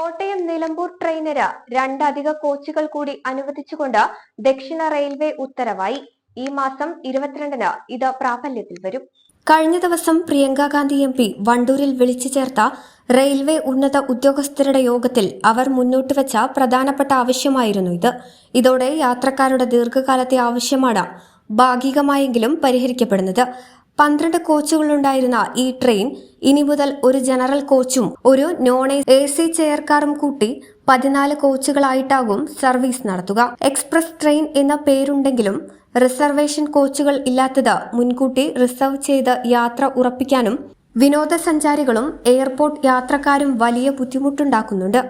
കോട്ടയം നിലമ്പൂർ ട്രെയിനര് രണ്ടധിക കോച്ചുകൾ കൂടി അനുവദിച്ചുകൊണ്ട് ദക്ഷിണ റെയിൽവേ ഉത്തരവായി. ഈ മാസം ഇരുപത്തിരണ്ടിന് ഇത് പ്രാബല്യത്തിൽ വരും. കഴിഞ്ഞ ദിവസം പ്രിയങ്ക ഗാന്ധി എം പി വണ്ടൂരിൽ വിളിച്ചു ചേർത്ത റെയിൽവേ ഉന്നത ഉദ്യോഗസ്ഥരുടെ യോഗത്തിൽ അവർ മുന്നോട്ട് വെച്ച പ്രധാനപ്പെട്ട ആവശ്യമായിരുന്നു ഇത്. ഇതോടെ യാത്രക്കാരുടെ ദീർഘകാലത്തെ ആവശ്യമാണ് ഭാഗികമായെങ്കിലും പരിഹരിക്കപ്പെടുന്നത്. പന്ത്രണ്ട് കോച്ചുകളുണ്ടായിരുന്ന ഈ ട്രെയിൻ ഇനി മുതൽ ഒരു ജനറൽ കോച്ചും ഒരു നോൺ എ സി ചെയർക്കാറും കാറും കൂട്ടി പതിനാല് കോച്ചുകളായിട്ടാകും സർവീസ് നടത്തുക. എക്സ്പ്രസ് ട്രെയിൻ എന്ന പേരുണ്ടെങ്കിലും റിസർവേഷൻ കോച്ചുകൾ ഇല്ലാത്തത് മുൻകൂട്ടി റിസർവ് ചെയ്ത് യാത്ര ഉറപ്പിക്കാനും വിനോദസഞ്ചാരികളും എയർപോർട്ട് യാത്രക്കാരും വലിയ ബുദ്ധിമുട്ടുണ്ടാക്കുന്നുണ്ട്.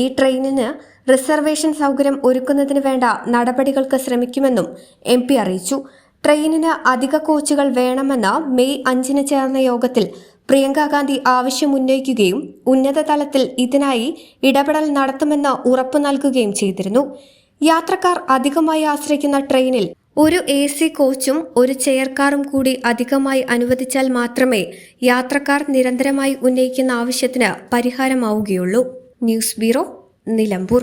ഈ ട്രെയിനിന് റിസർവേഷൻ സൗകര്യം ഒരുക്കുന്നതിന് വേണ്ട നടപടികൾക്ക് ശ്രമിക്കുമെന്നും എം അറിയിച്ചു. ട്രെയിനിന് അധിക കോച്ചുകൾ വേണമെന്ന മെയ് അഞ്ചിന് ചേർന്ന യോഗത്തിൽ പ്രിയങ്ക ഗാന്ധി ആവശ്യമുന്നയിക്കുകയും ഉന്നതതലത്തിൽ ഇതിനായി ഇടപെടൽ നടത്തുമെന്ന് ഉറപ്പു നൽകുകയും ചെയ്തിരുന്നു. യാത്രക്കാർ അധികമായി ആശ്രയിക്കുന്ന ട്രെയിനിൽ ഒരു എ സി കോച്ചും ഒരു ചെയർ കാറും കൂടി അധികമായി അനുവദിച്ചാൽ മാത്രമേ യാത്രക്കാർ നിരന്തരമായി ഉന്നയിക്കുന്ന ആവശ്യത്തിന് പരിഹാരമാവുകയുള്ളൂ. News bureau Nilambur.